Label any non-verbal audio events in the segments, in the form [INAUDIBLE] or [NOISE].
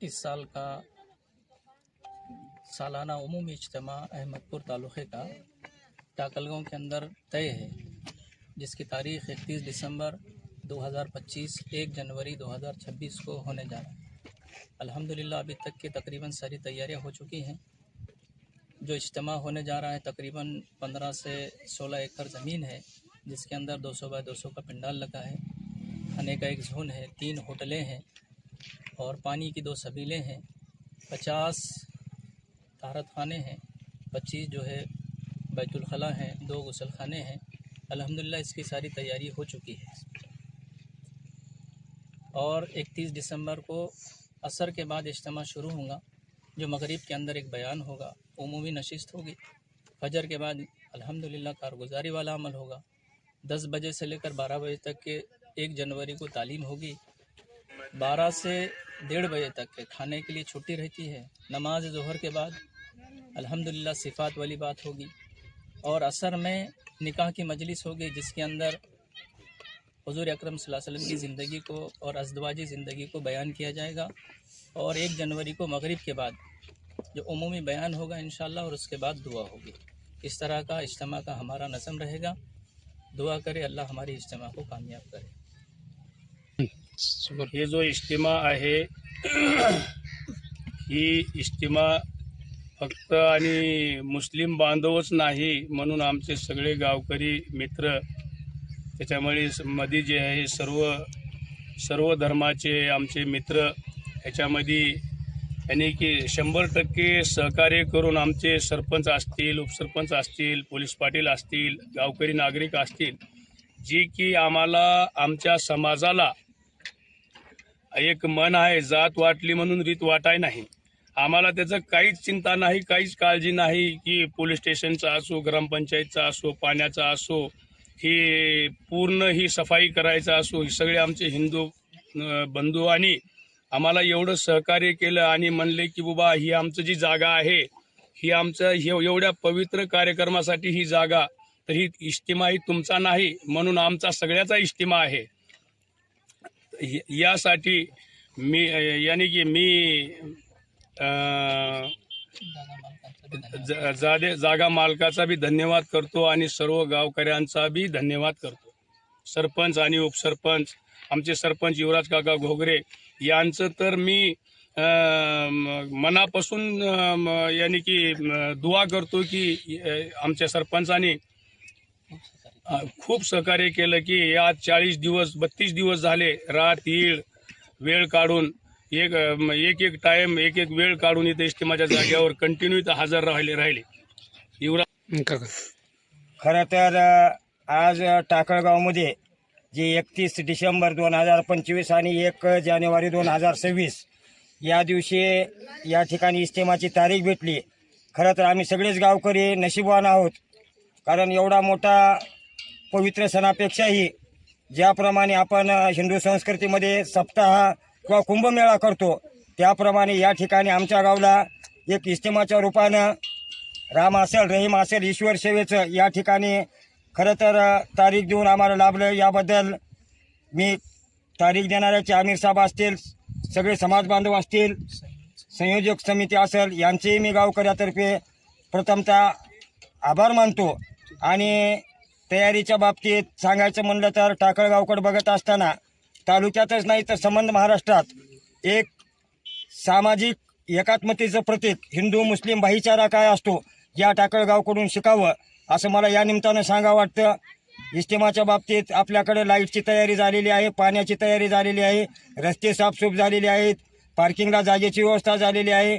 اس سال کا سالانہ عمومی اجتماع احمد پور تعلقے کا ٹاکلگوں کے اندر طے ہے، جس کی تاریخ اکتیس دسمبر دو ہزار پچیس، ایک جنوری دو ہزار چھبیس کو ہونے جا رہا ہے۔ الحمدللہ، ابھی تک کی تقریباً ساری تیاریاں ہو چکی ہیں۔ جو اجتماع ہونے جا رہا ہے، تقریباً پندرہ سے سولہ ایکڑ زمین ہے، جس کے اندر دو سو بائی دو سو کا پنڈال لگا ہے۔ کھانے کا ایک زون ہے، تین ہوٹلیں ہیں۔ اور پانی کی دو سبیلیں ہیں۔ پچاس طہارت خانے ہیں۔ پچیس جو ہے بیت الخلاء ہیں۔ دو غسل خانے ہیں۔ الحمدللہ اس کی ساری تیاری ہو چکی ہے۔ اور اکتیس دسمبر کو عصر کے بعد اجتماع شروع ہوں گا، جو مغرب کے اندر ایک بیان ہوگا۔ عمومی نشست ہوگی۔ فجر کے بعد الحمدللہ کارگزاری والا عمل ہوگا۔ دس بجے سے لے کر بارہ بجے تک کے ایک جنوری کو تعلیم ہوگی۔ بارہ سے ڈیڑھ بجے تک کھانے کے لیے چھٹی رہتی ہے۔ نماز ظہر کے بعد الحمدللہ صفات والی بات ہوگی۔ اور عصر میں نکاح کی مجلس ہوگی، جس کے اندر حضور اکرم صلی اللہ علیہ وسلم کی زندگی کو اور ازدواجی زندگی کو بیان کیا جائے گا۔ اور ایک جنوری کو مغرب کے بعد جو عمومی بیان ہوگا انشاءاللہ، اور اس کے بعد دعا ہوگی۔ اس طرح کا اجتماع کا ہمارا نظم رہے گا۔ دعا کرے، اللہ ہماری اجتماع کو کامیاب کرے۔ हे जो इश्तिमा आहे [CLEARS THROAT] ही इश्तिमा फक्त आणि मुस्लिम बांधवच नाही म्हणून आमचे सगळे गावकरी मित्र त्याच्यामुळे मध्ये जे आहे सर्व सर्व धर्माचे आमचे मित्र ह्याच्यामध्ये यांनी की शंभर टक्के सहकार्य करून आमचे सरपंच असतील उपसरपंच असतील पोलीस पाटील असतील गावकरी नागरिक असतील जी की आम्हाला आमच्या समाजाला एक मन आहे जात वाटली म्हणून रीत वाटाय नाही. आम्हाला त्याचं काहीच चिंता नाही काहीच काळजी नाही की पोलीस स्टेशनचा असो ग्रामपंचायतचा असो पाण्याचा असो ही पूर्ण ही सफाई करायचा असो ही सगळे आमचे हिंदू बंधू आणि आम्हाला एवढं सहकार्य केलं आणि म्हणले की बाबा ही आमचं जी जागा आहे ही आमचं हे एवढ्या पवित्र कार्यक्रमासाठी ही जागा तर ही इष्टिमा ही तुमचा नाही म्हणून आमचा सगळ्याचा इष्टिमा आहे. यासाठी मी यानी की मी ज- जादे जागा मालकाचा बी धन्यवाद करतो आणि सर्व गावकऱ्यांचा बी धन्यवाद करतो. सरपंच आणि उपसरपंच आमचे सरपंच युवराज काका घोगरे यांचं तर मी म- मनापासून अं, यानी की दुवा दुआ करतो की आमच्या सरपंचाने खूप सहकार्य केलं की या चाळीस दिवस बत्तीस दिवस झाले रात येईल वेळ काढून एक एक एक टाइम एक एक वेळ काढून इथे इस्टिमाच्या जागेवर कंटिन्यू इथं हजर राहिले राहिले. युवराज खरं तर आज टाकळगावमध्ये जे एकतीस डिसेंबर दोन हजार पंचवीस आणि एक जानेवारी दोन हजार सव्वीस या दिवशी या ठिकाणी इस्तेमाची तारीख भेटली. खरं तर आम्ही सगळेच गावकरी नशीबवान आहोत. कारण एवढा मोठा पवित्र सणापेक्षाही ज्याप्रमाणे आपण हिंदू संस्कृतीमध्ये सप्ताह किंवा कुंभमेळा करतो त्याप्रमाणे या ठिकाणी आमच्या गावला एक इस्तेमाच्या रूपानं राम असेल रहीम असेल ईश्वर सेवेचं या ठिकाणी खरं तर तारीख देऊन आम्हाला लाभलं. याबद्दल मी तारीख देणाऱ्याचे आमिर साहेब असतील सगळे समाज बांधव असतील संयोजक समिती असेल यांचेही मी गावकऱ्यातर्फे प्रथमतः आभार मानतो. आणि तयारीच्या बाबतीत सांगायचं म्हणलं तर टाकळगावकडे बघत असताना तालुक्यातच नाही तर संबंध महाराष्ट्रात एक सामाजिक एकात्मतेचं प्रतीक हिंदू मुस्लिम भाईचारा काय असतो या टाकळगावकडून शिकावं असं मला या निमित्तानं सांगा वाटतं. इस्टिमाच्या बाबतीत आपल्याकडे लाईटची तयारी झालेली आहे पाण्याची तयारी झालेली आहे रस्ते साफसूफ झालेले आहेत पार्किंगला जागेची व्यवस्था झालेली आहे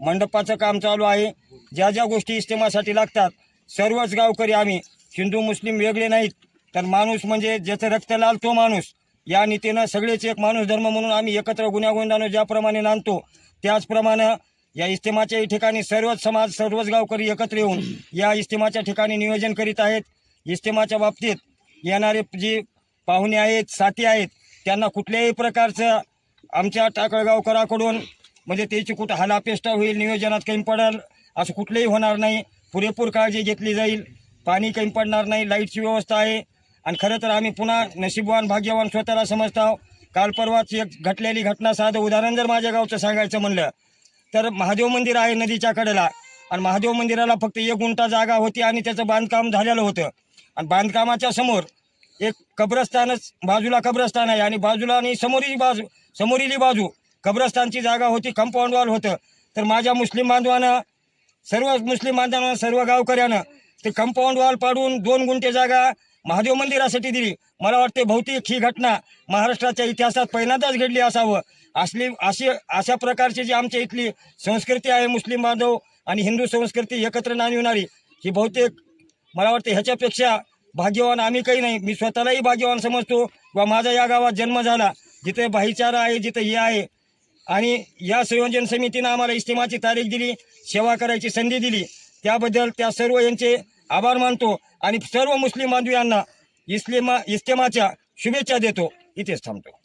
मंडपाचं काम चालू आहे. ज्या ज्या गोष्टी इस्टिमासाठी लागतात सर्वच गावकरी आम्ही हिंदू मुस्लिम वेगळे नाहीत. तर माणूस म्हणजे ज्याचं रक्त लाल तो माणूस. या नीतीनं सगळेच एक माणूस धर्म म्हणून आम्ही एकत्र गुन्ह्यागोंदानं ज्याप्रमाणे नांदतो त्याचप्रमाणे या इस्तेमाच्या ठिकाणी सर्वच समाज सर्वच गावकरी एकत्र येऊन या इस्तेमाच्या ठिकाणी नियोजन करीत आहेत. इस्तेमाच्या बाबतीत येणारे जी पाहुणे आहेत साथी आहेत त्यांना कुठल्याही प्रकारचं आमच्या टाकळगावकराकडून म्हणजे त्याची कुठं हालापेष्टा होईल नियोजनात कमी पडेल असं कुठलंही होणार नाही. पुरेपूर काळजी घेतली जाईल. पाणी कमी पडणार नाही लाईटची व्यवस्था आहे. आणि खरं तर आम्ही पुन्हा नशीबवान भाग्यवान स्वतःला समजत आहोत. काल परवाच एक घटलेली घटना साधं उदाहरण जर माझ्या गावचं सांगायचं म्हणलं तर महादेव मंदिर आहे नदीच्या कडेला. आणि महादेव मंदिराला फक्त एक गुंठा जागा होती आणि त्याचं बांधकाम झालेलं होतं. आणि बांधकामाच्या समोर एक कब्रस्तानच बाजूला कब्रस्तान आहे आणि बाजूला आणि समोरील बाजू समोरील बाजू कब्रस्तानची जागा होती कंपाऊंड वॉल होतं. तर माझ्या मुस्लिम बांधवानं सर्व मुस्लिम बांधवांना सर्व गावकऱ्यानं ते कंपाऊंड वॉल पाडून दोन गुंठे जागा महादेव मंदिरासाठी दिली. मला वाटते बहुतेक ही घटना महाराष्ट्राच्या इतिहासात पहिल्यांदाच घडली असावं. असली अशी अशा प्रकारची जी आमच्या इथली संस्कृती आहे मुस्लिम बांधव आणि हिंदू संस्कृती एकत्र नाणविणारी ही बहुतेक मला वाटते ह्याच्यापेक्षा भाग्यवान आम्ही काही नाही. मी स्वतःलाही भाग्यवान समजतो व माझा या गावात जन्म झाला. जिथे भाईचारा आहे जिथे हे आहे. आणि या संयोजन समितीनं आम्हाला इस्तिमाची तारीख दिली सेवा करायची संधी दिली. त्याबद्दल त्या सर्व यांचे आभार मानतो आणि सर्व मुस्लिम बांधवांना इस्लिमा इस्तेमाच्या शुभेच्छा देतो. इथेच थांबतो.